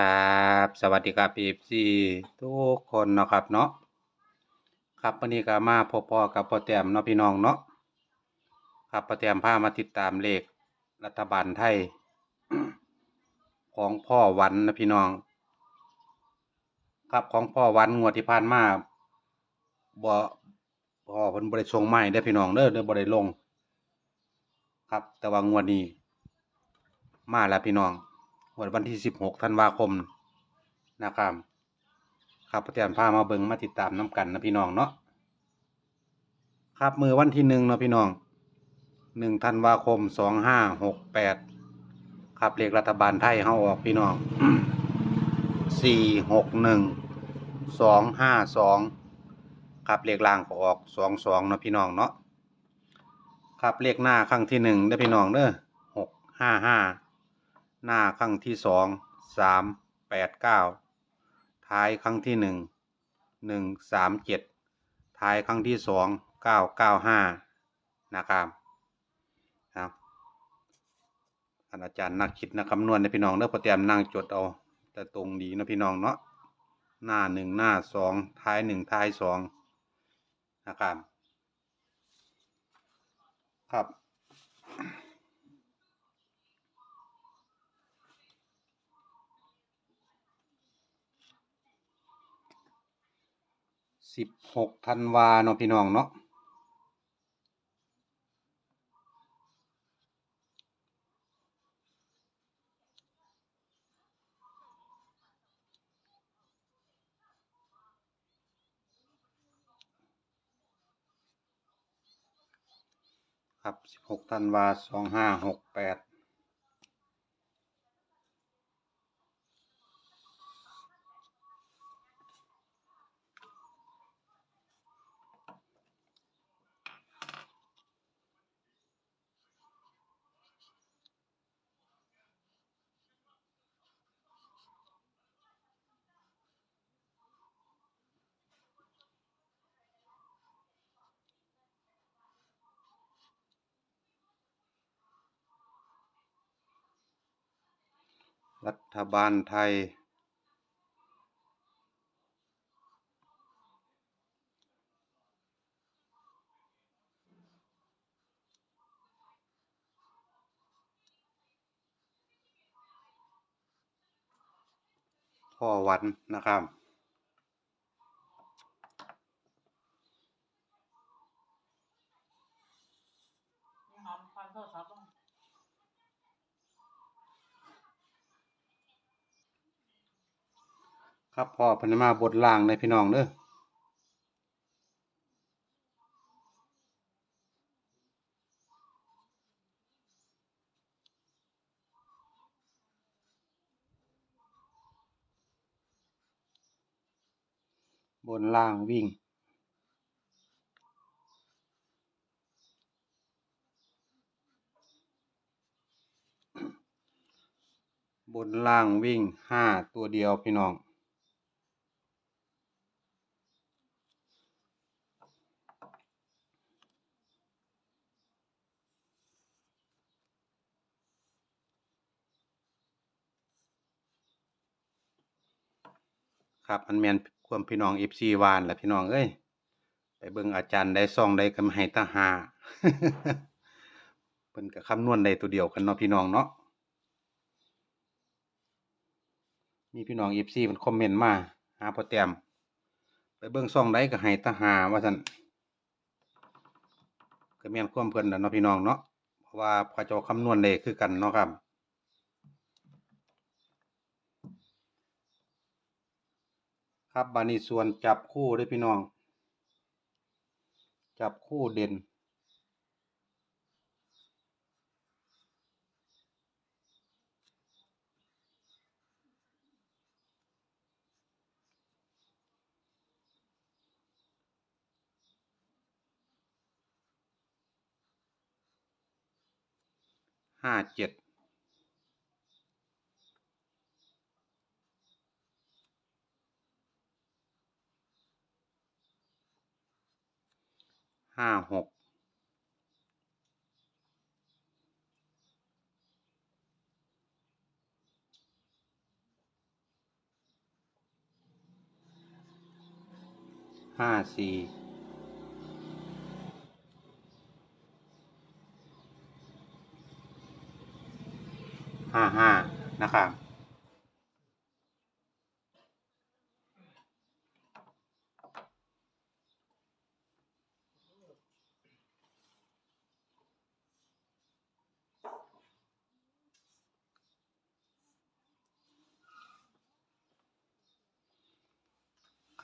ครับ สวัสดีครับ FC ทุกคนเนาะครับเนาะครับวันนี้ก็มาพบพ่อกับพ่อแต้มเนาะพี่น้องเนาะครับพ่อแต้มพามาติดตามเลขรัฐบาลไทย ของพ่อวันนะพี่น้อง ครับของพ่อวันงวดที่ผ่านมาบ่พ่อเพิ่นบ่ได้ส่งไม้ได้พี่น้องเด้อเด้อบ่ได้ลง ครับแต่ว่างวดนี้ มาแล้วพี่น้อง วดวันที่16ธันวาคมนะครับ ครับพ่อแต้มพามาเบิงมาติดตามน้กันนะพี่น้องเนาะครับมือวันที่หนึ่งเนาะพี่น้องหนึ่งธันวาคมสองห้าหกแปดครับเลขรัฐบาลไทยเฮาออกพี่น้องสี่หกหนึ่งสองห้าสองครับเลขล่างก็ออกสองสองเนาะพี่น้องเนาะครับเลขหน้าครั้งที่หนึ่งเด้พี่น้องเด้อหกห้าห้า หน้าครั้งที่สองสามแปดเก้าท้ายครั้งที่หนึ่งหนึ่งสามเจ็ดท้ายครั้งที่สองเก้าเก้าห้านะครับครับท่านอาจารย์นักคิดนักคำนวณในพี่น้องเด้อพอเตรียมนั่งจดเอาแต่ตรงดีนะพี่น้องเนาะหน้าหนึ่งหน้าสองท้ายหนึ่งท้ายสองนะครับครับ สิบหกธันวาเนาะพี่น้องเนาะครับสิบหกธันวาสองห้าหกแปด รัฐบาลไทย พ่อวันนะครับนี่หอมควันโทษครับต้อง ครับพ่อเพนมาบทล่างในพี่น้องเด้อบนล่างวิ่ง บนล่างวิ่งห้าตัวเดียวพี่น้อง ครับมันแมนความพี่น้อง FC วานแหละพี่น้องเอ้ยไปเบิ่งอาจารย์ได้ซองได้ก็มาให้ตาหาเพิ่นก็คำนวณได้ตัวเดียวกันเนาะพี่น้องเนาะมีพี่น้อง FC เพิ่นคอมเมนต์มาหาพอแต้มไปเบิ่งซองใดก็ให้ตาหาว่าซั่นก็แม่นความเพิ่นน่ะเนาะพี่น้องเนาะเพราะว่าพระเจ้าคำนวณได้คือกันเนาะครับ ครับบานี้ส่วนจับคู่เด้พี่น้อง จับคู่เด่น ห้าเจ็ด ห้าหกห้าสี่ห้าห้านะครับ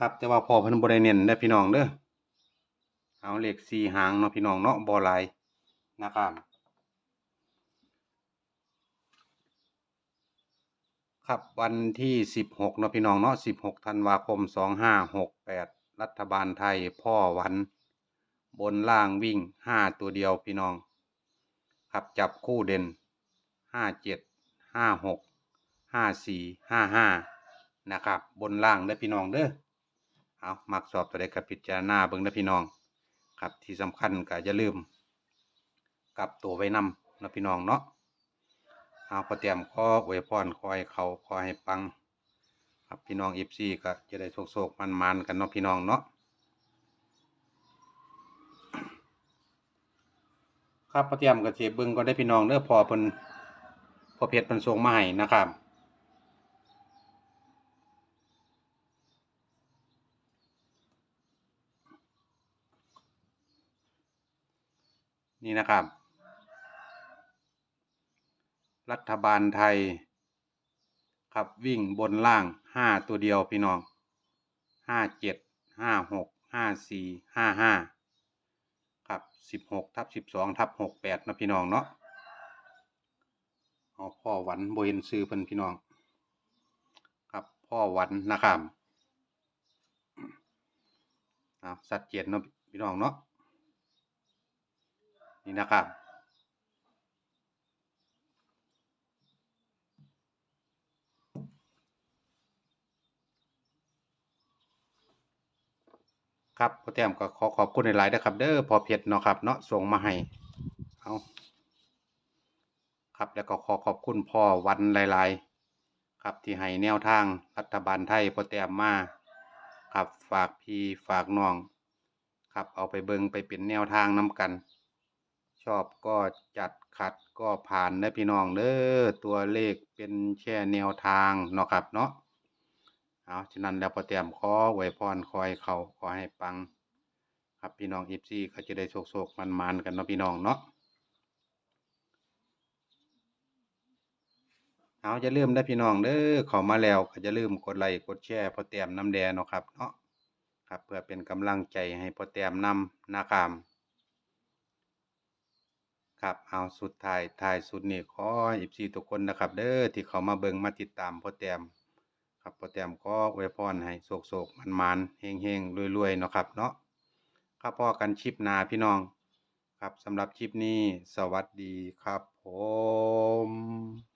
ครับ แต่ว่าพอเพิ่นบ่ได้เน้นเด้พี่น้องเด้อเอาเลขสี่หางเนาะพี่น้องเนาะบ่หลายนะครับครับวันที่สิบหกเนาะพี่น้องเนาะสิบหกธันวาคมสองห้าหกแปดรัฐบาลไทยพ่อวัน บนล่างวิ่งห้าตัวเดียวพี่น้อง ครับจับคู่เด่นห้าเจ็ดห้าหกห้าสี่ห้าห้านะครับ บนล่างเด้อพี่น้องเด้อ เอามักสอบตัวใดกับพิจารณาเบิ่งเด้อพี่น้อง ครับที่สำคัญก็อย่าลืมกลับตัวไว้นำนะพี่น้องเนาะเอาพอเตรียมขออวยพรขอให้เขาขอยให้ปัง ครับพี่น้องเอฟซี่ก็จะได้โศกๆมันๆกันเนาะพี่น้องเนาะครับพอเตรียมก็สิเบิ่งก็ได้พี่น้องเด้อพอเพิ่นพอเพชรเพิ่นส่งมาให้นะครับ นี่นะครับ รัฐบาลไทยครับวิ่งบนล่างห้าตัวเดียวพี่น้องห้าเจ็ดห้าหกห้าสี่ห้าห้าครับสิบหกทับสิบสองทับหกแปดนะพี่น้องเนาะเอาพ่อหวันโบเห็นซื้อเพิ่นพี่น้อง ครับพ่อหวันนะครับเอาสัดเจนเนาะพี่น้องเนาะ นี่นะครับ ครับพ่อแต้มก็ขอขอบคุณหลายนะครับ เด้อพอเพชรเนาะครับเนาะส่งมาให้เอาครับแล้วก็ขอขอบคุณพ่อวันหลาย ๆ ครับที่ให้แนวทางรัฐบาลไทยพ่อแต้มมาครับฝากพี่ฝากน้อง ครับเอาไปเบิงไปเป็นแนวทางนํกัน ชอบก็จัดขัดก็ผ่านเด้พี่น้องเด้อตัวเลขเป็นแค่แนวทางเนาะครับเนาะเอาฉะนั้นแล้วพอเตรียมขอไว้พรคอยเขาขอให้ปัง ครับพี่น้องอีฟซี่เขาจะได้โศกโศกมันมันๆกันเนาะพี่น้องเนาะเอาจะลืมได้พี่น้องเด้อข้ามาแล้วก็จะลืมกดไลค์กดแชร์พอเตรียมน้ำแดงเนาะครับเนาะครับเพื่อเป็นกำลังใจให้พอเตรียมนำนะครับ ครับเอาสุดท้ายท้ายสุดนี่ขออีฟซีทุกคนนะครับ เด้อที่เขามาเบิงมาติดตามพ่อเตรียมครับพ่อแตมก็อวยพรให้โศกโศกมันมันเฮงเฮงรวยรวยๆเนาะครับเนาะข้าพ่อกันชิปนาพี่น้อง ครับสำหรับชิปนี้ สวัสดีครับผม